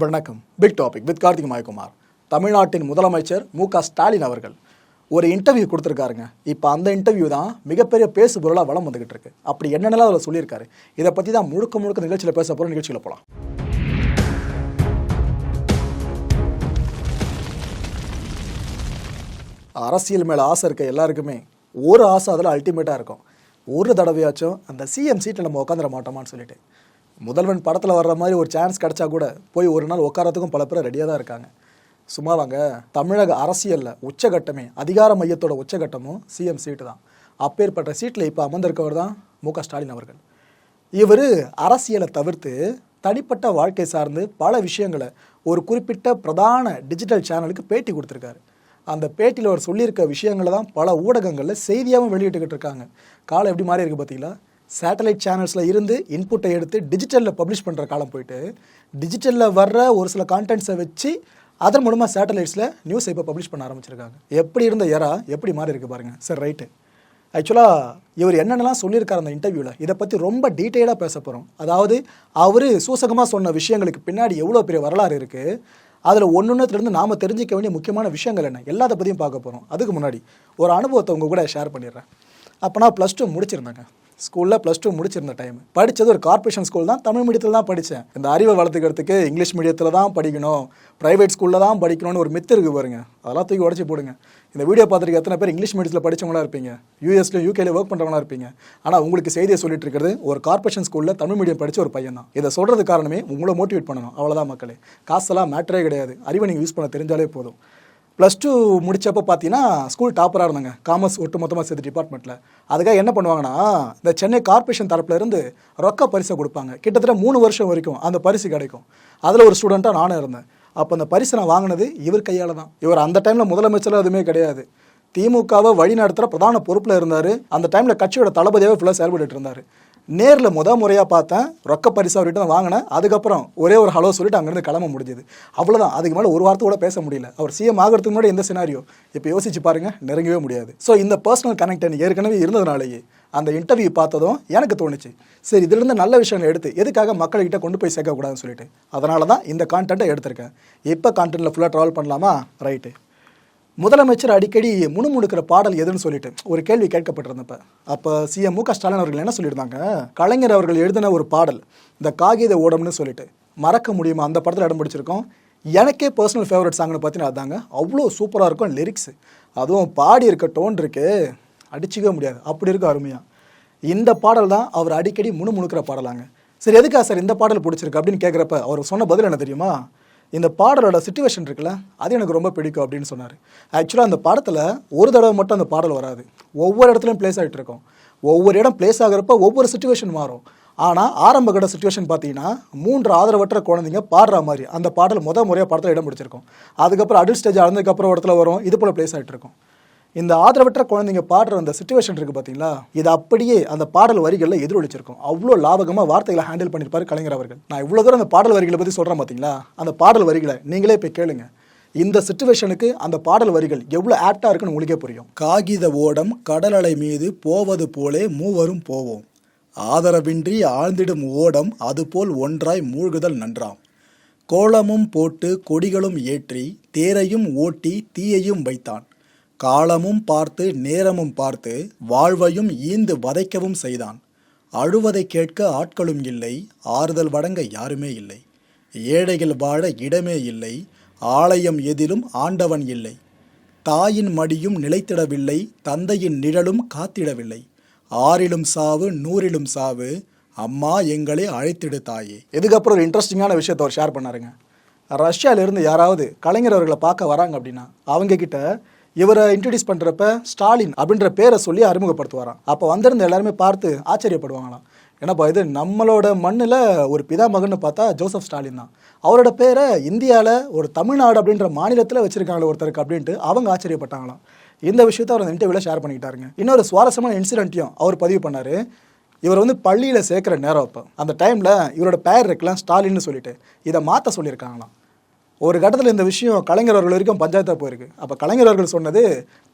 வணக்கம். Big topic with Karthik Mayakumar. தமிழ்நாட்டின் முதலமைச்சர் மு க ஸ்டாலின் அவர்கள் ஒரு இன்டர்வியூ கொடுத்துருக்காருங்க. இப்போ அந்த இன்டர்வியூ தான் மிகப்பெரிய பேசு பொருளாக வளம் வந்துகிட்டு இருக்கு. அப்படி என்னென்னலாம் அதில் சொல்லியிருக்காரு? இதை பற்றி தான் முழுக்க முழுக்க நிகழ்ச்சியில் பேச போகிற நிகழ்ச்சியில் போகலாம் அரசியல் மேலே ஆசை இருக்க எல்லாருக்குமே ஒரு ஆசை அதில் அல்டிமேட்டாக இருக்கும். ஒரு தடவையாச்சும் அந்த சிஎம் சீட்டில் நம்ம உட்காந்துட மாட்டோமான்னு சொல்லிட்டு. முதல்வன் படத்தில் வர்ற மாதிரி ஒரு சான்ஸ் கிடச்சா கூட போய் ஒரு நாள் உட்காரத்துக்கும் பல பேர் ரெடியாக தான் இருக்காங்க. சும்மா வாங்க. தமிழக அரசியலில் உச்சகட்டமே அதிகார மையத்தோட உச்சகட்டமும் சிஎம் சீட்டு தான். அப்பேற்பட்ட சீட்டில் இப்போ அமர்ந்திருக்கவர் தான் மு க ஸ்டாலின் அவர்கள். இவர் அரசியலை தவிர்த்து தனிப்பட்ட வாழ்க்கை சார்ந்து பல விஷயங்களை ஒரு குறிப்பிட்ட பிரதான டிஜிட்டல் சேனலுக்கு பேட்டி கொடுத்துருக்காரு. அந்த பேட்டியில் அவர் சொல்லியிருக்க விஷயங்களை தான் பல ஊடகங்களில் செய்தியாகவும் வெளியிட்டுக்கிட்டு இருக்காங்க. காலம் எப்படி மாறி இருக்குது பார்த்தீங்களா சேட்டலைட் சேனல்ஸில் இருந்து இன்புட்டை எடுத்து டிஜிட்டலில் பப்ளிஷ் பண்ணுற காலம் போயிட்டு டிஜிட்டலில் வர்ற ஒரு சில கான்டென்ட்ஸை வச்சு அதன் மூலமாக சேட்டலைட்ஸில் நியூஸை இப்போ பப்ளிஷ் பண்ண ஆரம்பிச்சிருக்காங்க. எப்படி இருந்த எரா எப்படி மாறி இருக்கு பாருங்கள் சரி ரைட்டு ஆக்சுவலாக இவர் என்னென்னலாம் சொல்லியிருக்கார் அந்த இன்டர்வியூவில் இதை பற்றி ரொம்ப டீட்டெயிலாக பேச போகிறோம் அதாவது அவர் சூசகமாக சொன்ன விஷயங்களுக்கு பின்னாடி எவ்வளோ பெரிய வரலாறு இருக்குது அதில் ஒன்றுத்துலேருந்து நாம் தெரிஞ்சிக்க வேண்டிய முக்கியமான விஷயங்கள் என்ன எல்லாத்த பற்றியும் பார்க்க போகிறோம் அதுக்கு முன்னாடி ஒரு அனுபவத்தை உங்கள் கூட ஷேர் பண்ணிடுறேன். அப்போ நான் ப்ளஸ் டூ முடிச்சிருந்தேங்க. ஸ்கூலில் ப்ளஸ் டூ முடிச்சிருந்த டைம் படித்தது ஒரு கார்ப்பரேஷன் ஸ்கூல் தான். தமிழ் மீடியத்தில் தான் படித்தேன் இந்த அறிவை வளர்த்துக்கிறதுக்கு இங்கிலீஷ் மீடியத்தில் தான் படிக்கணும். ப்ரைவேட் ஸ்கூலில் தான் படிக்கணும்னு ஒரு மித்து இருக்குது பாருங்க. அதெல்லாம் தூக்கி உடச்சி போடுங்க. இந்த வீடியோ பார்த்துருக்க எத்தனை பேர் இங்கிலீஷ் மீடியத்தில் படிச்சவங்களா இருப்பீங்க? யூஎஸ்ல யூகேல ஒர்க் பண்ணுறவங்களா இருப்பீங்க. ஆனால் உங்களுக்கு செய்தியை சொல்லிட்டு இருக்கிறது ஒரு கார்ப்பரேஷன் ஸ்கூலில் தமிழ் மீடியம் படித்த ஒரு பையன் தான். இதை சொல்கிறது காரணமே உங்களை மோட்டிவேட் பண்ணணும். அவ்வளோதான் மக்களே. காசெல்லாம் மேட்டரே கிடையாது. அறிவை நீங்கள் யூஸ் பண்ண தெரிஞ்சாலே போதும். ப்ளஸ் டூ முடித்தப்போ பார்த்தீங்கன்னா ஸ்கூல் டாப்பராக இருந்தாங்க. காமர்ஸ் ஒட்டு மொத்தமாக சேர்த்து டிபார்ட்மெண்ட்டில் அதுக்காக என்ன பண்ணுவாங்கன்னா இந்த சென்னை கார்ப்பரேஷன் தரப்புலேருந்து ரொக்க பரிசை கொடுப்பாங்க. கிட்டத்தட்ட மூணு வருஷம் வரைக்கும் அந்த பரிசு கிடைக்கும். அதில் ஒரு ஸ்டூடெண்ட்டாக நானும் இருந்தேன். அப்போ அந்த பரிசை நான் வாங்கினது இவர் கையால் தான். இவர் அந்த டைமில் முதலமைச்சர் எதுவுமே கிடையாது. திமுகவை வழி நடத்துகிற பிரதான பொறுப்பில் இருந்தார். அந்த டைமில் கட்சியோட தளபதியாகவே ஃபுல்லாக செயல்பட்டு இருந்தார். நேரில் முத முறையாக பார்த்தேன். ரொக்க பரிசு அவர்கிட்ட தான் வாங்கினேன். அதுக்கப்புறம் ஒரே ஒரு ஹலோ சொல்லிட்டு அங்கேருந்து கிளம்ப முடிஞ்சது. அவ்வளோதான் அதுக்கு மேலே ஒரு வார்த்தை கூட பேச முடியல. அவர் சிஎம் ஆகிறதுக்கு முன்னாடி எந்த சினாரியோ இப்போ யோசிச்சு பாருங்க. நெருங்கவே முடியாது. ஸோ இந்த பர்சனல் கனெக்ட் எனக்கு ஏற்கனவே இருந்ததுனாலேயே அந்த இன்டர்வியூ பார்த்ததும் எனக்கு தோணுச்சு. சரி இதிலிருந்து நல்ல விஷயங்களை எடுத்து எதுக்காக மக்கள்கிட்ட கொண்டு போய் சேர்க்கக்கூடாதுன்னு சொல்லிட்டு. அதனால தான் இந்த கான்டென்ட்டை எடுத்திருக்கேன். இப்போ கான்டென்ட்டில் ஃபுல்லாக ட்ராவல் பண்ணலாமா? ரைட்டு முதலமைச்சர் அடிக்கடி முணுமுணுக்கிற பாடல் எதுன்னு சொல்லிட்டு ஒரு கேள்வி கேட்கப்பட்டிருந்தப்ப. அப்போ சிஎம் மு க ஸ்டாலின் அவர்கள் என்ன சொல்லியிருந்தாங்க? கலைஞர் அவர்கள் எழுதின ஒரு பாடல் இந்த காகித ஓடம்னு சொல்லிட்டு. மறக்க முடியுமா? அந்த படத்தில் இடம் பிடிச்சிருக்கோம். எனக்கே பர்சனல் ஃபேவரட் சாங்னு பார்த்தீங்கன்னா அதாங்க. அவ்வளோ சூப்பராக இருக்கும் லிரிக்ஸ் அதுவும் பாடி இருக்க டோன் இருக்கு. அடிச்சிக்கவே முடியாது. அப்படி இருக்கும் அருமையாக இந்த பாடல் தான் அவர் அடிக்கடி முணுமுணுக்கிற பாடலாங்க. சரி எதுக்கா சார் இந்த பாடல் பிடிச்சிருக்கு அப்படின்னு கேட்குறப்ப அவர் சொன்ன பதில் என்ன தெரியுமா? இந்த பாடலோட சுச்சுவேஷன் இருக்குல்ல அது எனக்கு ரொம்ப பிடிக்கும் அப்படின்னு சொன்னார். ஆக்சுவலாக அந்த படத்தில் ஒரு தடவை மட்டும் அந்த பாடல் வராது. ஒவ்வொரு இடத்துலையும் ப்ளேஸ் ஆகிட்டு இருக்கும். ஒவ்வொரு இடம் ப்ளேஸ் ஆகிறப்ப ஒவ்வொரு சுச்சுவேஷன் மாறும். ஆனால் ஆரம்ப கட்ட சுச்சுவேஷன் பார்த்தீங்கன்னா மூன்று ஆதரவற்ற குழந்தைங்க பாடுற மாதிரி அந்த பாடல் முத முறையாக படத்தில் இடம் பிடிச்சிருக்கும். அதுக்கப்புறம் அடல்ட் ஸ்டேஜ் அறந்ததுக்கப்புறம் இடத்துல வரும். இது போல் ப்ளேஸ் ஆகிட்டு இருக்கும். இந்த ஆதரவற்ற குழந்தைங்க பாடுற அந்த சுச்சுவேஷன் இருக்குது பார்த்தீங்களா இது அப்படியே அந்த பாடல் வரிகளில் எதிரொலிச்சிருக்கும். அவ்வளோ லாபகமாக வார்த்தைகளை ஹேண்டில் பண்ணியிருப்பார் கலைஞர் அவர்கள். நான் இவ்வளோ தூரம் அந்த பாடல் வரிகளை பற்றி சொல்கிறேன் பார்த்தீங்களா அந்த பாடல் வரிகளை நீங்களே போய் கேளுங்க. இந்த சுச்சுவேஷனுக்கு அந்த பாடல் வரிகள் எவ்வளோ ஆப்டாக இருக்குன்னு உங்களுக்கே புரியும். காகித ஓடம் கடலலை மீது போவது போலே மூவரும் போவோம். ஆதரவின்றி ஆழ்ந்திடும் ஓடம் அதுபோல் ஒன்றாய் மூழ்குதல் நன்றாம். கோலமும் போட்டு கொடிகளும் ஏற்றி தேரையும் ஓட்டி தீயையும் வைத்தான். காலமும் பார்த்து நேரமும் பார்த்து வாழ்வையும் ஈந்து வதைக்கவும் செய்தான். அழுவதை கேட்க ஆட்களும் இல்லை ஆறுதல் வழங்க யாருமே இல்லை. ஏழைகள் வாழ இடமே இல்லை ஆலயம் எதிலும் ஆண்டவன் இல்லை. தாயின் மடியும் நிலைத்திடவில்லை தந்தையின் நிழலும் காத்திடவில்லை. ஆறிலும் சாவு நூறிலும் சாவு அம்மா எங்களை அழைத்திடு தாயே. இதுக்கப்புறம் ஒரு இன்ட்ரெஸ்டிங்கான விஷயத்த அவர் ஷேர் பண்ணாருங்க. ரஷ்யாவிலேருந்து யாராவது கலைஞர் அவர்களை பார்க்க வராங்க அப்படின்னா அவங்க கிட்ட இவரை இன்ட்ரடியூஸ் பண்ணுறப்ப ஸ்டாலின் அப்படின்ற பேரை சொல்லி அறிமுகப்படுத்துவாராம். அப்போ வந்திருந்த எல்லாருமே பார்த்து ஆச்சரியப்படுவாங்களாம். ஏன்னாப்பா இது நம்மளோட மண்ணில் ஒரு பிதா பிதாமகன்னு பார்த்தா ஜோசப் ஸ்டாலின் தான். அவரோட பேரை இந்தியாவில் ஒரு தமிழ்நாடு அப்படின்ற மாநிலத்தில் வச்சுருக்காங்களே ஒருத்தருக்கு அப்படின்ட்டு அவங்க ஆச்சரியப்பட்டாங்களாம். இந்த விஷயத்த அவர் இன்டர்வியூவில் ஷேர் பண்ணிக்கிட்டாருங்க. இன்னொரு சுவாரஸ்யமான இன்சிடென்ட்டையும் அவர் பதிவு பண்ணார். இவர் வந்து பள்ளியில் சேர்க்குற நேரம் அப்போ. அந்த டைமில் இவரோட பேர் இருக்கலாம் ஸ்டாலின்னு சொல்லிட்டு. இதை மாற்ற சொல்லியிருக்காங்களாம். ஒரு கட்டத்தில் இந்த விஷயம் கலைஞர் அவர்கள் வரைக்கும் பஞ்சாயத்தாக போயிருக்கு. அப்போ கலைஞர் அவர்கள் சொன்னது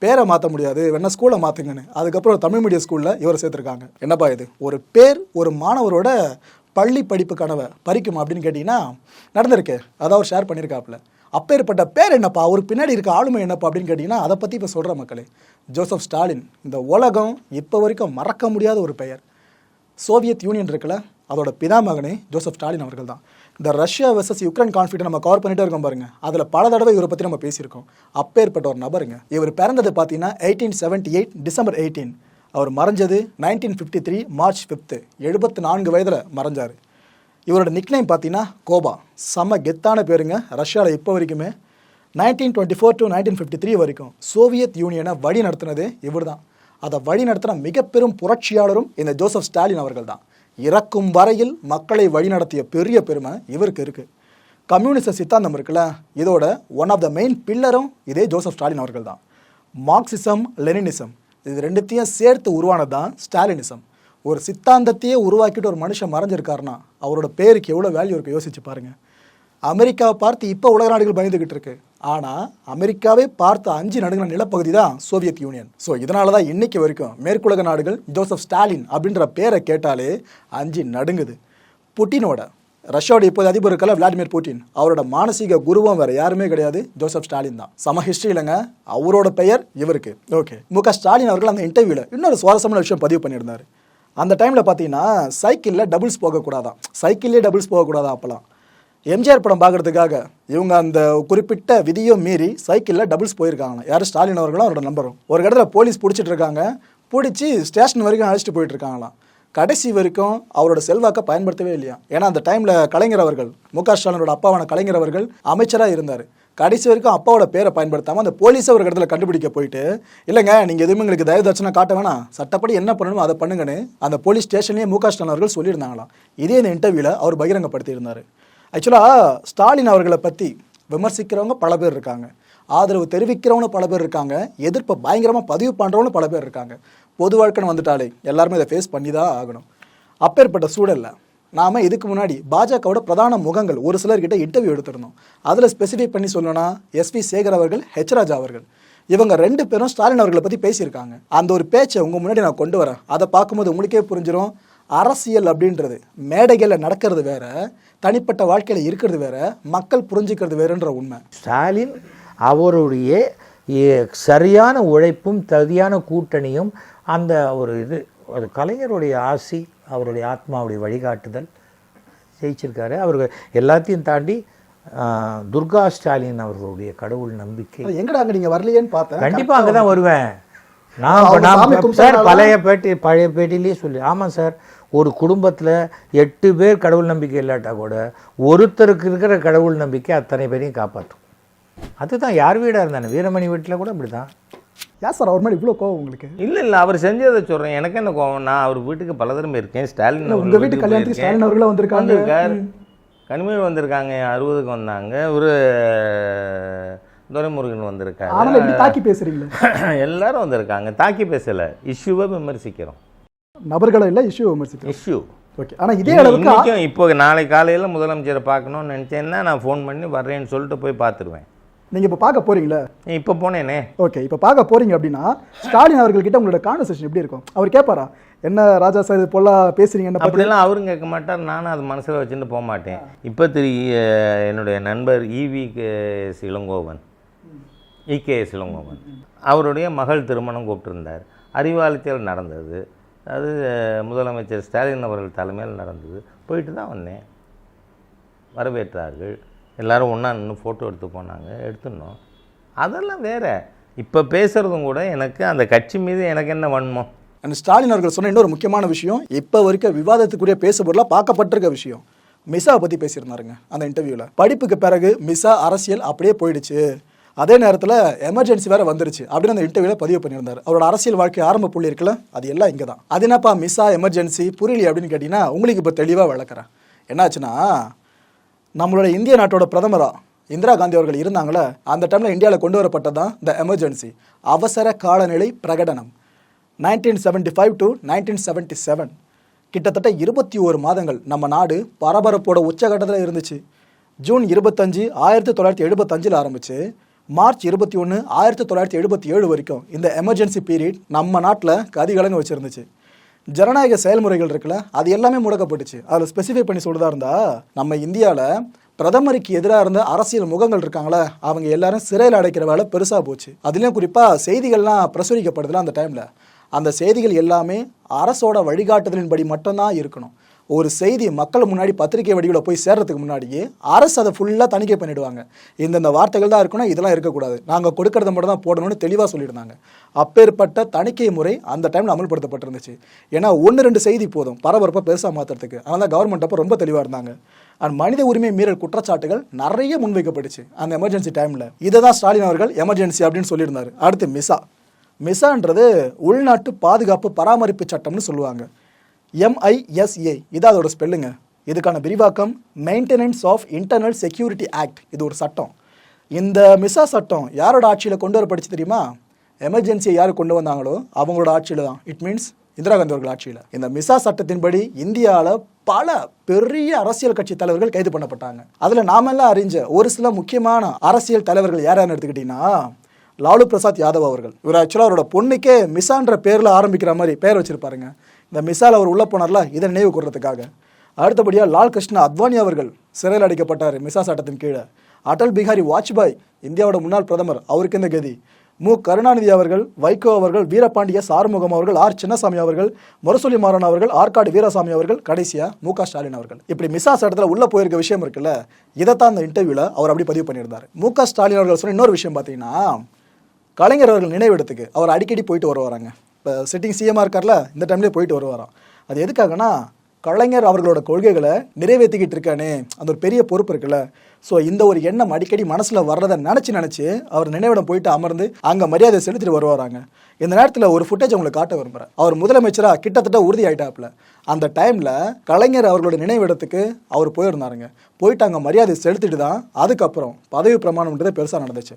பேரை மாற்ற முடியாது வேணா ஸ்கூலை மாற்றுங்கன்னு அதுக்கப்புறம் தமிழ் மீடியம் ஸ்கூலில் இவரை சேர்த்துருக்காங்க. என்னப்பா இது? ஒரு பேர் ஒரு மாணவரோட பள்ளி படிப்பு கனவை பறிக்கும் அப்படின்னு கேட்டிங்கன்னா நடந்திருக்கு. அதான் அவர் ஷேர் பண்ணியிருக்காப்புல அப்பேற்பட்ட பேர் என்னப்பா? அவருக்கு பின்னாடி இருக்க ஆளுமை என்னப்பா அப்படின்னு கேட்டிங்கன்னா அதை பற்றி இப்போ சொல்கிற மக்களே. Joseph Stalin. இந்த உலகம் இப்போ வரைக்கும் மறக்க முடியாத ஒரு பெயர். சோவியத் யூனியன் இருக்குல்ல அதோட பிதாமகனே ஜோசப் ஸ்டாலின் அவர்கள் தான் இந்த ரஷ்யா வெர்சஸ் யுக்ரைன் கான்ஃபிளிக் நம்ம கவர் பண்ணிட்டே இருக்கோம் பாருங்க. அதில் பல தடவை இவரை பற்றி நம்ம பேசியிருக்கோம். அப்பேற்பட்ட ஒரு நபருங்க இவர் பிறந்தது பார்த்தீங்கன்னா eighteen seventy eight December eighteen அவர் மறைஞ்சது nineteen fifty three March fifth எழுபத்தி நான்கு வயதில் மறைஞ்சார். இவரோட நிக்னைம் பார்த்தீங்கன்னா கோபா. செம்ம கெத்தான பேருங்க. ரஷ்யாவில் இப்போ வரைக்குமே nineteen twenty four to nineteen fifty three வரைக்கும் சோவியத் யூனியனை வழி நடத்தினது இவர் தான் அதை வழி நடத்தின மிகப்பெரும் புரட்சியாளரும் இந்த ஜோசப் ஸ்டாலின் அவர்கள் தான் இறக்கும் வரையில் மக்களை வழிநடத்திய பெரிய பெருமை இவருக்கு இருக்குது கம்யூனிச சித்தாந்தம் இருக்குல்ல இதோட ஒன் ஆஃப் த மெயின் பில்லரும் இதே ஜோசப் ஸ்டாலின் அவர்கள் தான் மார்க்சிசம் லெனினிசம் இது ரெண்டுத்தையும் சேர்த்து உருவானது தான் ஸ்டாலினிசம் ஒரு சித்தாந்தத்தையே உருவாக்கிட்டு ஒரு மனுஷன் மறைஞ்சிருக்காருன்னா அவரோட பேருக்கு எவ்வளோ வேல்யூ இருக்குது யோசிச்சு பாருங்கள் அமெரிக்காவை பார்த்து இப்போ உலக நாடுகள் பயந்துக்கிட்டு இருக்கு. ஆனால் அமெரிக்காவே பார்த்து அஞ்சு நடுங்கிற நிலப்பகுதி தான் சோவியத் யூனியன். ஸோ இதனால தான் இன்னைக்கு வரைக்கும் மேற்குலக நாடுகள் ஜோசப் ஸ்டாலின் அப்படின்ற பேரை கேட்டாலே அஞ்சு நடுங்குது. புட்டினோட ரஷ்யாவோட இப்போது அதிபர் இருக்கல விளாடிமிர் புட்டின் அவரோட மானசீக குருவம் வேற யாருமே கிடையாது ஜோசப் ஸ்டாலின் தான். சம ஹிஸ்டரி இல்லைங்க அவரோட பெயர் இவருக்கு. ஓகே மு ஸ்டாலின் அவர்கள் அந்த இன்டர்வியூவில் இன்னொரு சுவாரஸ்யமான விஷயம் பதிவு பண்ணியிருந்தார். அந்த டைமில் பார்த்தீங்கன்னா சைக்கிளில் டபுள்ஸ் போகக்கூடாதான். சைக்கிள்லேயே டபுள்ஸ் போகக்கூடாதான் அப்போலாம். எம்ஜிஆர் படம் பார்க்கறதுக்காக இவங்க அந்த குறிப்பிட்ட விதியும் மீறி சைக்கிளில் டபுள்ஸ் போயிருக்காங்க. யார்? ஸ்டாலின் அவர்களும் அவரோட நம்பரும் ஒரு இடத்துல போலீஸ் பிடிச்சிட்டு இருக்காங்க பிடிச்சி ஸ்டேஷன் வரைக்கும் அழைச்சிட்டு போயிட்டு இருக்காங்களாம் கடைசி வரைக்கும் அவரோட செல்வாக்கை பயன்படுத்தவே இல்லையா? ஏன்னா அந்த டைமில் கலைஞர் அவர்கள் மு க ஸ்டாலினோட அப்பாவான கலைஞர் அவர்கள் அமைச்சராக இருந்தார். கடைசி வரைக்கும் அப்பாவோட பேரை பயன்படுத்தாமல் அந்த போலீஸை ஒரு இடத்துல கண்டுபிடிக்க போயிட்டு இல்லைங்க நீங்கள் எதுவுமே எங்களுக்கு தயவு தட்சணை காட்ட வேணாம். சட்டப்படி என்ன பண்ணணுமோ அதை பண்ணுங்கன்னு அந்த போலீஸ் ஸ்டேஷன்லேயே மு க ஸ்டாலின் அவர்கள் சொல்லியிருந்தாங்களாம். இதே இந்த இன்டர்வியூவில் அவர் பகிரங்கப்படுத்தியிருந்தார். ஆக்சுவலாக ஸ்டாலின் அவர்களை பற்றி விமர்சிக்கிறவங்க பல பேர் இருக்காங்க. ஆதரவு தெரிவிக்கிறவங்க பல பேர் இருக்காங்க. எதிர்ப்பை பயங்கரமாக பதிவு பண்ணுறவங்க பல பேர் இருக்காங்க. பொது வாழ்க்கைன்னு வந்துட்டாலே எல்லாருமே இதை ஃபேஸ் பண்ணி தான் ஆகணும். அப்பேற்பட்ட சூழல்ல நாம் இதுக்கு முன்னாடி பாஜகவோட பிரதான முகங்கள் ஒரு சிலர்கிட்ட இன்டர்வியூ எடுத்திருந்தோம். அதில் ஸ்பெசிஃபை பண்ணி சொல்லணும்னா எஸ்பி சேகர் அவர்கள் ஹெச்ராஜா அவர்கள். இவங்க ரெண்டு பேரும் ஸ்டாலின் அவர்களை பற்றி பேசியிருக்காங்க. அந்த ஒரு பேச்சை உங்கள் முன்னாடி நான் கொண்டு வரேன். அதை பார்க்கும்போது உங்களுக்கே புரிஞ்சிடும் அரசியல் அப்படின்றது மேடைகளில் நடக்கிறது வேற தனிப்பட்ட வாழ்க்கையில் இருக்கிறது வேற மக்கள் புரிஞ்சுக்கிறது வேறுன்ற உண்மை. ஸ்டாலின் அவருடைய சரியான உழைப்பும் தகுதியான கூட்டணியும் அந்த ஒரு இது அது கலைஞருடைய ஆசி அவருடைய ஆத்மாவுடைய வழிகாட்டுதல் ஜெயிச்சிருக்காரு. அவர்கள் எல்லாத்தையும் தாண்டி துர்கா ஸ்டாலின் அவர்களுடைய கடவுள் நம்பிக்கை. எங்கடா அங்கே நீங்கள் வரலையேன்னு பார்த்தேன். கண்டிப்பாக அங்கே தான் வருவேன். நான் சார் பழைய பேட்டி பழைய பேட்டிலேயே சொல்லி ஆமாம் சார் ஒரு குடும்பத்தில் எட்டு பேர் கடவுள் நம்பிக்கை இல்லாட்டா கூட ஒருத்தருக்கு இருக்கிற கடவுள் நம்பிக்கை அத்தனை பேரையும் காப்பாற்றும். அதுதான் யார் வீடாக இருந்தானே? வீரமணி வீட்டில் கூட அப்படி தான் ஏன் சார்? அவர் மேலே இவ்வளோ கோவம் உங்களுக்கு? இல்லை இல்லை அவர் செஞ்சதை சொல்கிறேன் எனக்கு என்ன கோவம்? நான் அவர் வீட்டுக்கு பல தடவை இருக்கேன் ஸ்டாலின் இல்ல, அவர்கள் உங்க வீட்டு வீட்டுக்கு கல்யாணத்துக்கு. ஸ்டாலின் அவர்களும் வந்திருக்காங்க. கனிமொழி வந்திருக்காங்க அறுபதுக்கு வந்தாங்க. ஒரு துரைமுருகன் இப்படி தாக்கி பேசுறீங்களே? எல்லாரும் வந்திருக்காங்க. தாக்கி பேசலை. இஷ்யூவை விமர்சிக்கிறோம். நபர்களை இல்லை இஷ்யூ விமர்சிக்கிறோம். இஷ்யூ. ஓகே ஆனால் இதே அளவுக்கு இப்போ நாளை காலையில் முதலமைச்சரை பார்க்கணும்னு நினச்சேன்னா நான் ஃபோன் பண்ணி வர்றேன்னு சொல்லிட்டு போய் பார்த்துருவேன். நீங்கள் இப்போ பார்க்க போறீங்களே? இப்போ போனேனே. ஓகே இப்போ பார்க்க போறீங்க அப்படின்னா ஸ்டாலின் அவர்கள்கிட்ட உங்களோட கான்வர்சேஷன் எப்படி இருக்கும்? அவர் கேட்பாரா என்ன ராஜா சார் இது போல பேசுறீங்க என்ன பத்தி? அப்படிலாம் அவரும் கேட்க மாட்டார். நானும் அது மனசில் வச்சுட்டு போக மாட்டேன். இப்போ திரு என்னுடைய நண்பர் E V S Elangovan EKS Elangovan அவருடைய மகள் திருமணம் கூப்பிட்டிருந்தார். அறிவாலயத்தில் நடந்தது. அது முதலமைச்சர் ஸ்டாலின் அவர்கள் தலைமையில் நடந்தது. போயிட்டு தான் வந்தேன். வரவேற்றார்கள். எல்லோரும் ஒன்றா நின்று ஃபோட்டோ எடுத்து போனாங்க. எடுத்துனோம். அதெல்லாம் வேறு. இப்போ பேசுகிறதும் கூட எனக்கு அந்த கட்சி மீது எனக்கு என்ன வன்மம்? அந்த ஸ்டாலின் அவர்கள் சொன்ன இன்னொரு முக்கியமான விஷயம் இப்போ வரைக்கும் விவாதத்துக்குரிய பேசுபொருளாக பார்க்கப்பட்டிருக்க விஷயம். மிஸ்ஸாவை பற்றி பேசியிருந்தாருங்க அந்த இன்டர்வியூவில் படிப்புக்கு பிறகு மிஸ்ஸா அரசியல் அப்படியே போயிடுச்சு. அதே நேரத்தில் எமர்ஜென்சி வேறு வந்துருச்சு. அப்படின்னு அந்த இன்டர்வியூவில் பதிவு பண்ணியிருந்தார். அவரோட அரசியல் வாழ்க்கை ஆரம்ப புள்ளி இருக்குல்ல அது எல்லாம் இங்கே தான் அது என்னப்பா மிஸ்ஸா எமர்ஜென்சி புரியலி அப்படின்னு கேட்டிங்கன்னா உங்களுக்கு இப்போ தெளிவாக விளக்குறேன். என்னாச்சுன்னா நம்மளோட இந்திய நாட்டோட பிரதமராக இந்திரா காந்தி அவர்கள் இருந்தாங்களே அந்த டைமில் இந்தியாவில் கொண்டு வரப்பட்டது தான் த எமர்ஜென்சி அவசர காலநிலை பிரகடனம். Nineteen seventy five to nineteen seventy seven கிட்டத்தட்ட இருபத்தி ஓரு மாதங்கள் நம்ம நாடு பரபரப்போட உச்சகட்டத்தில் இருந்துச்சு. ஜூன் இருபத்தஞ்சு ஆயிரத்தி தொள்ளாயிரத்தி எழுபத்தஞ்சில் ஆரம்பிச்சு மார்ச் இருபத்தி ஒன்று ஆயிரத்தி தொள்ளாயிரத்தி எழுபத்தி ஏழு வரைக்கும் இந்த எமர்ஜென்சி பீரியட் நம்ம நாட்டில் கதிகலங்க வச்சுருந்துச்சு. ஜனநாயக செயல்முறைகள் இருக்குல்ல அது எல்லாமே முடக்கப்பட்டுச்சு. அதில் ஸ்பெசிஃபை பண்ணி சொல்றதா இருந்தால் நம்ம இந்தியாவில் பிரதமருக்கு எதிராக இருந்த அரசியல் முகங்கள் இருக்காங்களே அவங்க எல்லாரும் சிறையில் அடைக்கிற வேலை பெருசாக போச்சு. அதுலேயும் குறிப்பாக செய்திகள்லாம் பிரசுரிக்கப்படுதுல அந்த டைமில் அந்த செய்திகள் எல்லாமே அரசோட வழிகாட்டுதலின்படி மட்டும்தான் இருக்கணும். ஒரு செய்தி மக்கள் முன்னாடி பத்திரிகை வடிவில் போய் சேர்றதுக்கு முன்னாடியே அரசு அதை ஃபுல்லாக தணிக்கை பண்ணிடுவாங்க. இந்தந்த வார்த்தைகள் தான் இருக்கணும் இதெல்லாம் இருக்கக்கூடாது. நாங்கள் கொடுக்கறத மட்டும் தான் போடணும்னு தெளிவாக சொல்லியிருந்தாங்க. அப்பேற்பட்ட தணிக்கை முறை அந்த டைமில் அமல்படுத்தப்பட்டிருந்துச்சு. ஏன்னா ஒன்று ரெண்டு செய்தி போதும். பரபரப்பை பெருசாக மாற்றுறதுக்கு அதனால் தான் கவர்மெண்ட் அப்போ ரொம்ப தெளிவாக இருந்தாங்க. அண்ட் மனித உரிமை மீறல் குற்றச்சாட்டுகள் நிறைய முன்வைக்கப்பட்டுச்சு. அந்த எமர்ஜென்சி டைமில் இதை தான் ஸ்டாலின் அவர்கள் எமர்ஜென்சி அப்படின்னு சொல்லியிருந்தாரு. அடுத்து மிசா. மிசான்றது உள்நாட்டு பாதுகாப்பு பராமரிப்பு சட்டம்னு சொல்லுவாங்க. எம்ஐஎஸ்ஏ இது அதோட ஸ்பெல்லுங்க இதுக்கான விரிவாக்கம் maintenance of internal security act இது ஒரு சட்டம். இந்த மிசா சட்டம் யாரோட ஆட்சியில் கொண்டு வரப்படுச்சு தெரியுமா? எமர்ஜென்சியை யார் கொண்டு வந்தாங்களோ அவங்களோட ஆட்சியில் தான். இட் மீன்ஸ் இந்திரா காந்தி அவர்கள் ஆட்சியில். இந்த மிசா சட்டத்தின்படி இந்தியாவில் பல பெரிய அரசியல் கட்சி தலைவர்கள் கைது பண்ணப்பட்டாங்க. அதில் நாமெல்லாம் அறிஞ்ச ஒரு சில முக்கியமான அரசியல் தலைவர்கள் யார் யாருன்னு எடுத்துக்கிட்டிங்கன்னா லாலு பிரசாத் யாதவ் அவர்கள். இவர் ஆக்சுவலாக அவரோட பொண்ணுக்கே மிசான்ற பேரில் ஆரம்பிக்கிற மாதிரி பேர் வச்சிருப்பாருங்க. இந்த மிசால் அவர் உள்ளே போனார்ல இதை நினைவு கூறுறதுக்காக அடுத்தபடியாக லால் கிருஷ்ண அத்வானி அவர்கள் சிறையில் அடைக்கப்பட்டார் மிசா சட்டத்தின் கீழே. அடல் பிகாரி வாஜ்பாய் இந்தியாவோட முன்னாள் பிரதமர் அவருக்கு இந்த கதி. மு. கருணாநிதி அவர்கள் வைகோ அவர்கள் வீரபாண்டிய சாறுமுகம் அவர்கள் ஆர். சின்னசாமி அவர்கள் முரசொலி மாறன் அவர்கள் ஆற்காடு வீரசாமி அவர்கள் கடைசியா மு. க. ஸ்டாலின் அவர்கள். இப்படி மிசா சட்டத்தில் உள்ள போயிருக்க விஷயம் இருக்குல்ல இதைத்தான் அந்த இன்டர்வியூல அவர் அப்படி பதிவு பண்ணியிருந்தார். மு. க. ஸ்டாலின் அவர்கள் சொன்ன இன்னொரு விஷயம் பார்த்தீங்கன்னா கலைஞர் அவர்கள் நினைவிடத்துக்கு அவர் அடிக்கடி போயிட்டு வருவாராங்க. இப்போ சிட்டிங் சிஎம்மாக இருக்கார்ல இந்த டைம்லேயே போயிட்டு வருவாராம். அது எதுக்காகனா கலைஞர் அவர்களோட கொள்கைகளை நிறைவேற்றிக்கிட்டு இருக்கானே அந்த ஒரு பெரிய பொறுப்பு இருக்குல்ல. ஸோ இந்த ஒரு எண்ணம் அடிக்கடி மனசில் வர்றதை நினச்சி நினச்சி அவர் நினைவிடம் போயிட்டு அமர்ந்து அங்கே மரியாதை செலுத்திட்டு வருவாராங்க. இந்த நேரத்தில் ஒரு ஃபுட்டேஜ் உங்களுக்கு காட்ட விரும்புகிறேன் அவர் முதலமைச்சராக கிட்டத்தட்ட உறுதி ஆயிட்டாப்புல அந்த டைமில் கலைஞர் அவர்களோட நினைவிடத்துக்கு அவர் போயிருந்தாருங்க. போயிட்டு அங்கே மரியாதை செலுத்திட்டு தான் அதுக்கப்புறம் பதவி பிரமாணம்ன்றதே பெருசாக நடந்துச்சு.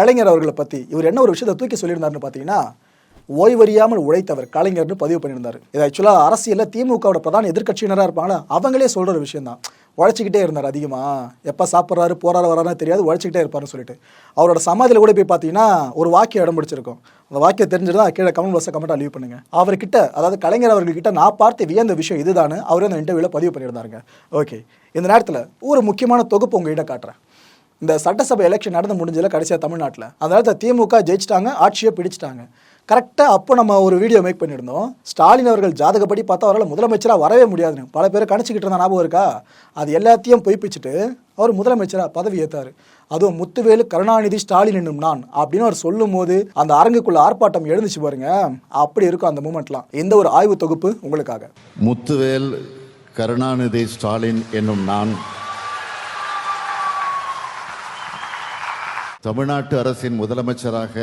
கலைஞர் அவர்களை பற்றி இவர் என்ன ஒரு விஷயத்தை தூக்கி சொல்லியிருந்தாருன்னு பார்த்தீங்கன்னா ஓய்வறியாமல் உழைத்தவர் கலைஞர்னு பதிவு பண்ணியிருந்தார். இது ஆக்சுவலாக அரசியலில் திமுகவோட பிரதான எதிர்கட்சியினராக இருப்பாங்களா? அவங்களே சொல்கிற ஒரு விஷயம் தான் உழைச்சிக்கிட்டே இருந்தார் அதிகமாக எப்போ சாப்பிட்றாரு போறாரு வராருன்னு தெரியாது உழைச்சிக்கிட்டே இருப்பார்னு சொல்லிட்டு. அவரோட சமாதியில் கூட போய் பார்த்தீங்கன்னா ஒரு வாக்கியம் இடம் பிடிச்சிருக்கும். அந்த வாக்கியம் தெரிஞ்சிருந்தா கீழே கமெண்ட் பாக்ஸை கமெண்ட்டாக லீவ் பண்ணுங்க. அவர்கிட்ட அதாவது கலைஞர் அவர்கள்கிட்ட நான் பார்த்து வியந்த விஷயம் இதுதான் அவரே அந்த இன்டர்வியூவில் பதிவு பண்ணியிருந்தாருங்க. ஓகே இந்த நேரத்தில் ஒரு முக்கியமான தொகுப்பு உங்ககிட்ட காட்டுறேன். இந்த சட்டசபை எலெக்ஷன் நடந்து முடிஞ்சதில் கடைசியாக தமிழ்நாட்டில். அந்த நேரத்தில் திமுக ஜெயிச்சிட்டாங்க ஆட்சியை பிடிச்சிட்டாங்க. கரெக்டாக அப்போ நம்ம ஒரு வீடியோ மேக் பண்ணியிருந்தோம். ஸ்டாலின் அவர்கள் ஜாதகப்படி பார்த்தா அவரால் முதலமைச்சராக வரவே முடியாதுன்னு. பல பேர் கணிச்சிக்கிட்டு இருந்த ஞாபகம் இருக்கா? அது எல்லாத்தையும் பொய்ப்பிச்சுட்டு அவர் முதலமைச்சராக பதவி ஏற்றார் அதுவும் முத்துவேலு கருணாநிதி ஸ்டாலின் என்னும் நான் அப்படின்னு அவர் சொல்லும் போது அந்த அரங்குக்குள்ள ஆர்ப்பாட்டம் எழுந்துச்சு பாருங்க. அப்படி இருக்கும் அந்த மூமெண்ட்லாம். இந்த ஒரு ஆய்வு தொகுப்பு உங்களுக்காக. முத்துவேல் கருணாநிதி ஸ்டாலின் என்னும் நான் தமிழ்நாட்டு அரசின் முதலமைச்சராக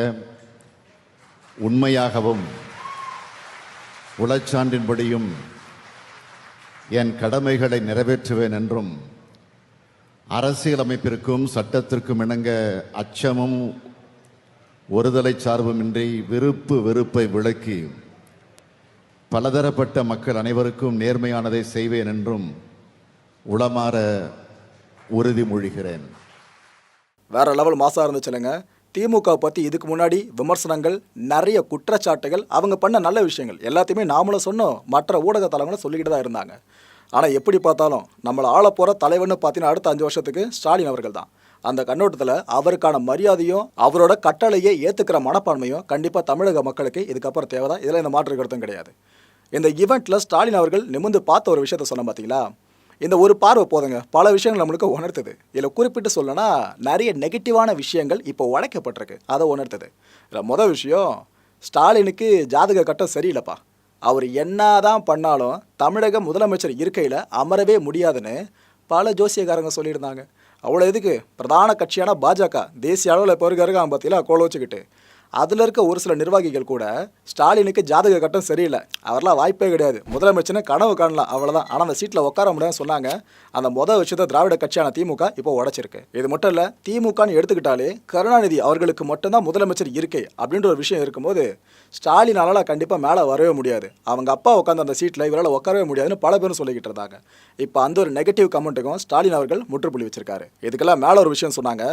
உண்மையாகவும் உளச்சான்றின்படியும் என் கடமைகளை நிறைவேற்றுவேன் என்றும் அரசியலமைப்பிற்கும் சட்டத்திற்கும் இணங்க அச்சமும் ஒருதலை சார்புமின்றி விருப்பு வெறுப்பை விளக்கி பலதரப்பட்ட மக்கள் அனைவருக்கும் நேர்மையானதை செய்வேன் என்றும் உளமாற உறுதிமொழிகிறேன் வேற லெவல் மாசாக இருந்துச்சுலங்க. திமுக பற்றி இதுக்கு முன்னாடி விமர்சனங்கள் நிறைய குற்றச்சாட்டுகள் அவங்க பண்ண நல்ல விஷயங்கள். எல்லாத்தையுமே நாமளும் சொன்னோம். மற்ற ஊடக தலைவங்களும் சொல்லிக்கிட்டு தான் இருந்தாங்க. ஆனால் எப்படி பார்த்தாலும் நம்மளை ஆள போகிற தலைவர்னு பார்த்தீங்கன்னா அடுத்த அஞ்சு வருஷத்துக்கு ஸ்டாலின் அவர்கள் தான். அந்த கண்ணோட்டத்தில் அவருக்கான மரியாதையும் அவரோட கட்டளையை ஏற்றுக்கிற மனப்பான்மையும் கண்டிப்பாக தமிழக மக்களுக்கு இதுக்கப்புறம் தேவை தான் இதில் இந்த மாற்று கருத்தும் கிடையாது. இந்த ஈவெண்ட்டில் ஸ்டாலின் அவர்கள் நிமிர்ந்து பார்த்த ஒரு விஷயத்த சொன்ன பார்த்தீங்களா இந்த ஒரு பார்வை போதுங்க. பல விஷயங்கள் நம்மளுக்கு உணர்த்துது. இதில் குறிப்பிட்டு சொல்லனா நிறைய நெகட்டிவான விஷயங்கள் இப்போ உடைக்கப்பட்டிருக்கு. அதை உணர்த்துது. இதில் மொதல் விஷயம் ஸ்டாலினுக்கு ஜாதக கட்டம் சரியில்லைப்பா. அவர் என்ன தான் பண்ணாலும் தமிழக முதலமைச்சர் இருக்கையில் அமரவே முடியாதுன்னு பல ஜோசியக்காரங்க சொல்லியிருந்தாங்க. அவ்வளோ எதுக்கு? பிரதான கட்சியான பாஜக தேசிய அளவில் இப்போ இருக்காருங்க பார்த்தீங்களா கோல வச்சுக்கிட்டு. அதில் இருக்க ஒரு சில நிர்வாகிகள் கூட ஸ்டாலினுக்கு ஜாதக கட்டம் சரியில்லை. அவரெல்லாம் வாய்ப்பே கிடையாது. முதலமைச்சர்னு கனவு காணலாம். அவ்வளோதான் ஆனால் அந்த சீட்டில் உட்கார முடியாதுன்னு சொன்னாங்க. அந்த மொதல் விஷயத்தை திராவிட கட்சியான திமுக இப்போ உடைச்சிருக்கு. இது மட்டும் இல்லை திமுகன்னு எடுத்துக்கிட்டாலே கருணாநிதி அவர்களுக்கு மட்டும்தான் முதலமைச்சர் இருக்கை அப்படின்ற ஒரு விஷயம் இருக்கும்போது ஸ்டாலினால கண்டிப்பாக மேலே வரவே முடியாது. அவங்க அப்பா உட்காந்து அந்த சீட்டில் இவரால் உட்காரவே முடியாதுன்னு பல பேரும் சொல்லிக்கிட்டு இருந்தாங்க. இப்போ அந்த ஒரு நெகட்டிவ் கமெண்ட்டுக்கும் ஸ்டாலின் அவர்கள் முற்றுப்புள்ளி வச்சிருக்காரு. இதுக்கெல்லாம் மேலே ஒரு விஷயம் சொன்னாங்க.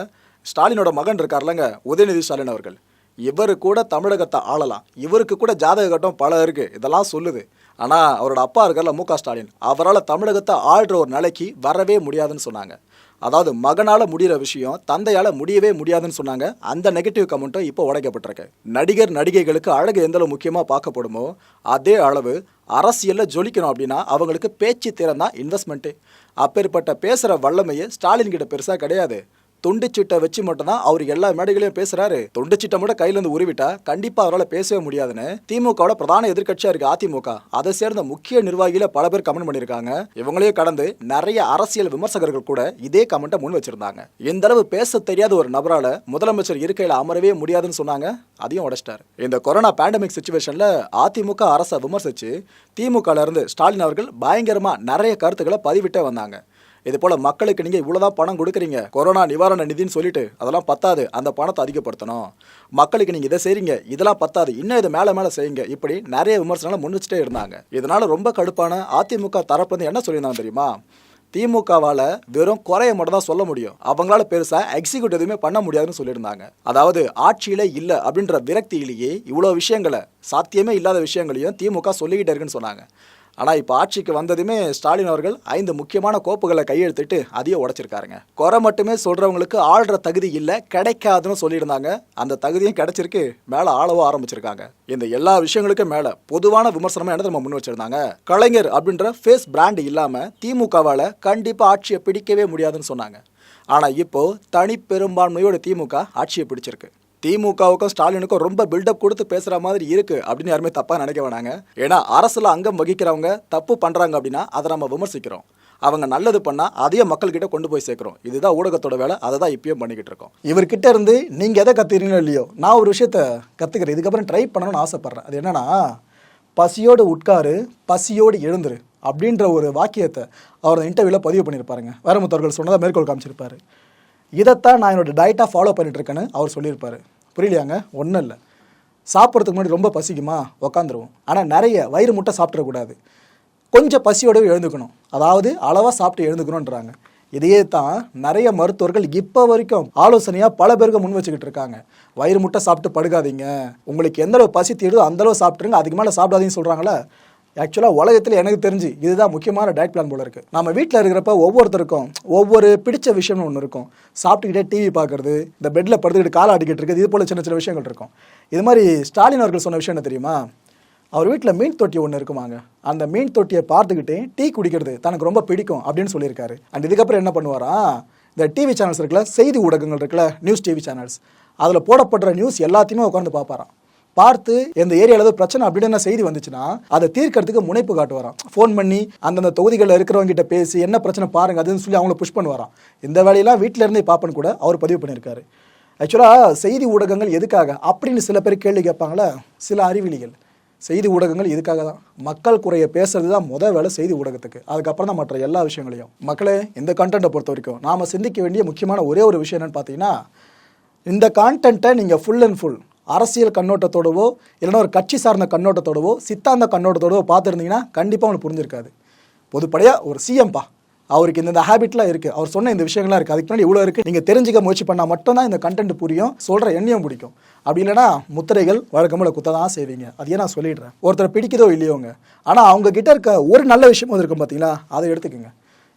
ஸ்டாலினோட மகன் இருக்கார்லங்க உதயநிதி ஸ்டாலின் அவர்கள். இவர் கூட தமிழகத்தை ஆளலாம். இவருக்கு கூட ஜாதக கட்டம் பல இருக்குது இதெல்லாம் சொல்லுது. ஆனால் அவரோட அப்பா இருக்கார்ல மு க ஸ்டாலின். அவரால் தமிழகத்தை ஆள்ற ஒரு நிலைக்கு வரவே முடியாதுன்னு சொன்னாங்க. அதாவது மகனால் முடிகிற விஷயம் தந்தையால் முடியவே முடியாதுன்னு சொன்னாங்க. அந்த நெகட்டிவ் கமெண்ட்டும் இப்போ உடைக்கப்பட்டிருக்கு. நடிகர் நடிகைகளுக்கு அழகு எந்தளவு முக்கியமாக பார்க்கப்படுமோ அதே அளவு அரசியலில் ஜொலிக்கணும் அப்படின்னா அவங்களுக்கு பேச்சு திறன் தான் இன்வெஸ்ட்மெண்ட்டு அப்பேற்பட்ட பேசுகிற வல்லமையே ஸ்டாலின் கிட்ட பெருசாக கிடையாது. துண்டுச்சீட்டை வச்சு மட்டும்தான் அவர் எல்லா மேடைகளையும் பேசுறாரு. துண்டுச்சீட்டை மட்டும் கையில இருந்து உருவிட்டா கண்டிப்பா அவரால் பேசவே முடியாதுன்னு திமுகவோட பிரதான எதிர்கட்சியா இருக்கு அதிமுக. அதை சேர்ந்த முக்கிய நிர்வாகியில பல பேர் கமெண்ட் பண்ணியிருக்காங்க. இவங்களையும் கடந்து நிறைய அரசியல் விமர்சகர்கள் கூட இதே கமெண்ட்டை முன் வச்சிருந்தாங்க. இந்த அளவு பேச தெரியாத ஒரு நபரால முதலமைச்சர் இருக்கையில அமரவே முடியாதுன்னு சொன்னாங்க. அதையும் உடைச்சிட்டாரு. இந்த கொரோனா பேண்டமிக் சுச்சுவேஷன்ல அதிமுக அரசை விமர்சிச்சு திமுகல இருந்து ஸ்டாலின் அவர்கள் பயங்கரமா நிறைய கருத்துக்களை பதிவிட்டே வந்தாங்க. இது போல மக்களுக்கு நீங்க இவ்வளவுதான் பணம் கொடுக்குறீங்க. கொரோனா நிவாரண நிதின்னு சொல்லிட்டு அதெல்லாம் பத்தாது. அந்த பணத்தை அதிகப்படுத்தணும். மக்களுக்கு நீங்க இதை செய்றீங்க. இதெல்லாம் பத்தாது. இன்னும் இதை மேல மேல செய்யுங்க. இப்படி நிறைய விமர்சனங்களை முன் வச்சுட்டே இருந்தாங்க. இதனால ரொம்ப கடுப்பான அதிமுக தரப்பு வந்து என்ன சொல்லியிருந்தாங்க தெரியுமா? திமுகவால் வெறும் குறைய மட்டும் தான் சொல்ல முடியும். அவங்களால பெருசாக எக்ஸிக்யூட் எதுவுமே பண்ண முடியாதுன்னு சொல்லியிருந்தாங்க. அதாவது ஆட்சியிலே இல்லை அப்படின்ற விரக்தியிலேயே இவ்வளோ விஷயங்களை சாத்தியமே இல்லாத விஷயங்களையும் திமுக சொல்லிக்கிட்டே இருக்குன்னு சொன்னாங்க. ஆனால் இப்போ ஆட்சிக்கு வந்ததுமே ஸ்டாலின் அவர்கள் ஐந்து முக்கியமான கோப்புகளை கையெழுத்திட்டு அதையும் உடைச்சிருக்காருங்க. குறை மட்டுமே சொல்கிறவங்களுக்கு ஆள்ற தகுதி இல்லை கிடைக்காதுன்னு சொல்லியிருந்தாங்க. அந்த தகுதியும் கிடைச்சிருக்கு மேலே ஆளவும் ஆரம்பிச்சிருக்காங்க. இந்த எல்லா விஷயங்களுக்கும் மேலே பொதுவான விமர்சனமாக என்ன நம்ம முன் வச்சிருந்தாங்க? கலைஞர் அப்படின்ற ஃபேஸ் பிராண்ட் இல்லாமல் திமுகவால் கண்டிப்பாக ஆட்சியை பிடிக்கவே முடியாதுன்னு சொன்னாங்க. ஆனால் இப்போது தனி பெரும்பான்மையோட திமுக ஆட்சியை பிடிச்சிருக்கு. திமுகவுக்கும் ஸ்டாலினுக்கும் ரொம்ப பில்டப் கொடுத்து பேசுகிற மாதிரி இருக்கு அப்படின்னு யாருமே தப்பாக நினைக்க வேணாங்க. ஏன்னா அரசில் அங்கம் வகிக்கிறவங்க தப்பு பண்ணுறாங்க அப்படின்னா அதை நம்ம விமர்சிக்கிறோம். அவங்க நல்லது பண்ணால் அதையே மக்கள்கிட்ட கொண்டு போய் சேர்க்குறோம். இதுதான் ஊடகத்தோட வேலை அதை தான் இப்பயும் பண்ணிக்கிட்டு இருக்கோம். இவர்கிட்ட இருந்து நீங்கள் எதை கத்துக்கிறீங்களோ இல்லையோ நான் ஒரு விஷயத்த கற்றுக்கிறேன் இதுக்கப்புறம் ட்ரை பண்ணணும்னு ஆசைப்பட்றேன். அது என்னென்னா பசியோடு உட்காரு பசியோடு எழுந்துரு அப்படின்ற ஒரு வாக்கியத்தை அவர் இன்டர்வியூவில் பதிவு பண்ணியிருப்பாருங்க. வேறமுத்தவர்கள் சொன்னதை மேற்கோள் காமிச்சிருப்பாரு. இதைத்தான் நான் என்னோடய டயட்டாக ஃபாலோ பண்ணிட்டு இருக்கேன்னு அவர் சொல்லியிருப்பாரு. புரியலையாங்க? ஒன்றும் இல்லை சாப்பிட்றதுக்கு முன்னாடி ரொம்ப பசிக்குமா? உக்காந்துருவோம். ஆனால் நிறைய வயிறு முட்டை சாப்பிட்றக்கூடாது கொஞ்சம் பசியோடவே எழுந்துக்கணும். அதாவது அளவாக சாப்பிட்டு எழுந்துக்கணுன்றாங்க இதையே தான் நிறைய மருத்துவர்கள் இப்போ வரைக்கும் ஆலோசனையாக பல பேருக்கு முன் வச்சுக்கிட்டு இருக்காங்க. வயிறு முட்டை சாப்பிட்டு படுக்காதீங்க. உங்களுக்கு எந்த அளவு பசி தீடுதோ அந்தளவு சாப்பிட்ருங்க அதுக்கு மேலே சாப்பிடாதீங்கன்னு சொல்கிறாங்களே ஆக்சுவலாக உலகத்தில் எனக்கு தெரிஞ்சு இதுதான் முக்கியமான டயட் பிளான் போல இருக்குது நம்ம வீட்டில் இருக்கிறப்ப ஒவ்வொருத்தருக்கும் ஒவ்வொரு பிடிச்ச விஷயம்னு ஒன்று இருக்கும். சாப்பிட்டுக்கிட்டே டிவி பார்க்குறது இந்த பெட்டில் படுத்துக்கிட்டு காலை அடிக்கிட்டு இருக்குது இது போல் சின்ன சின்ன விஷயங்கள் இருக்கும். இது மாதிரி ஸ்டாலின் அவர்கள் சொன்ன விஷயம் என்ன தெரியுமா? அவர் வீட்டில் மீன் தொட்டி ஒன்று இருக்குமாங்க. அந்த மீன் தொட்டியை பார்த்துக்கிட்டே டீ குடிக்கிறது தனக்கு ரொம்ப பிடிக்கும் அப்படின்னு சொல்லியிருக்காரு. அண்ட் இதுக்கப்புறம் என்ன பண்ணுவாரா? இந்த டிவி சேனல்ஸ் இருக்குல்ல செய்தி ஊடகங்கள் இருக்குல்ல நியூஸ் டிவி சேனல்ஸ் அதில் போடப்படுற நியூஸ் எல்லாத்தையுமே உட்காந்து பார்ப்பாரான் பார்த்து இந்த ஏரியாவில் பிரச்சனை அப்படின்னு என்ன செய்தி வந்துச்சுன்னா அதை தீர்க்கறதுக்கு முனைப்பு காட்டுவாராம். ஃபோன் பண்ணி அந்தந்த தொகுதிகளில் இருக்கிறவங்க கிட்ட பேசி என்ன பிரச்சனை பாருங்க அதுன்னு சொல்லி அவங்கள புஷ் பண்ணுவாராம். இந்த வேலையெல்லாம் வீட்டில இருந்தே பார்ப்பேன்னு கூட அவர் பதிவு பண்ணியிருக்காரு. ஆக்சுவலாக செய்தி ஊடகங்கள் எதுக்காக? அப்படின்னு சில பேர் கேள்வி கேட்பாங்களே? சில அறிவிலிகள். செய்தி ஊடகங்கள் இதுக்காக தான்? மக்கள் குறைய பேசுறது தான் முதல் வேலை செய்தி ஊடகத்துக்கு. அதுக்கப்புறம் தான் மற்ற எல்லா விஷயங்களையும். மக்களே இந்த கண்டென்ட்டை பொறுத்த வரைக்கும் நாம் சிந்திக்க வேண்டிய முக்கியமான ஒரே ஒரு விஷயம் என்னென்னு பார்த்தீங்கன்னா இந்த கான்டென்ட்டை நீங்கள் ஃபுல் அண்ட் ஃபுல் அரசியல் கண்ணோட்டத்தோடவோ இல்லைன்னா ஒரு கட்சி சார்ந்த கண்ணோட்டத்தோடவோ சித்தாந்த கண்ணோட்டத்தோடவோ பார்த்துருந்தீங்கன்னா கண்டிப்பாக உங்களுக்கு புரிஞ்சிருக்காது. பொதுப்படையாக ஒரு சிஎம்பா அவருக்கு இந்த ஹேபிட்லாம் இருக்குது அவர் சொன்ன இந்த விஷயங்கள்லாம் இருக்குது அதுக்கு முன்னாடி இவ்வளோ இருக்குது நீங்கள் தெரிஞ்சுக்க முயற்சி பண்ணால் மட்டும்தான் இந்த கண்டென்ட் புரியும். சொல்கிற எண்ணியும் பிடிக்கும். அப்படி இல்லைன்னா முத்திரைகள் வழக்கம்போல குத்த தான் செய்வீங்க. அதையே நான் சொல்லிடுறேன். ஒருத்தர் பிடிக்குதோ இல்லையோங்க ஆனால் அவங்கக்கிட்ட இருக்க ஒரு நல்ல விஷயம் இருக்கும் பார்த்தீங்களா அதை எடுத்துக்கோங்க.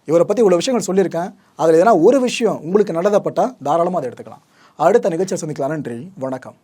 இவரை பற்றி இவ்வளோ விஷயங்கள் சொல்லியிருக்கேன். அதில் எதனா ஒரு விஷயம் உங்களுக்கு நல்லதப்பட்டால் தாராளமாக அதை எடுத்துக்கலாம். அடுத்த நிகழ்ச்சியை சந்திக்கலாம். நன்றி. வணக்கம்.